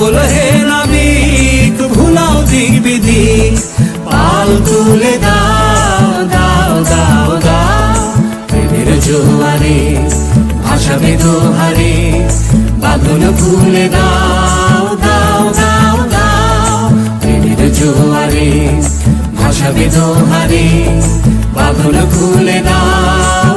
পাগল হে নাবিক ভুলাও দিক বিধি পাল তুলে দাও দাও দাও দাও। প্রেমের জোয়ারে, ভাসাবে দোহারে। বাদল খুলে দাও দাও দাও দাও। প্রেমের জোয়ারে, ভাসাবে দোহারে। বাদল খুলে দাও।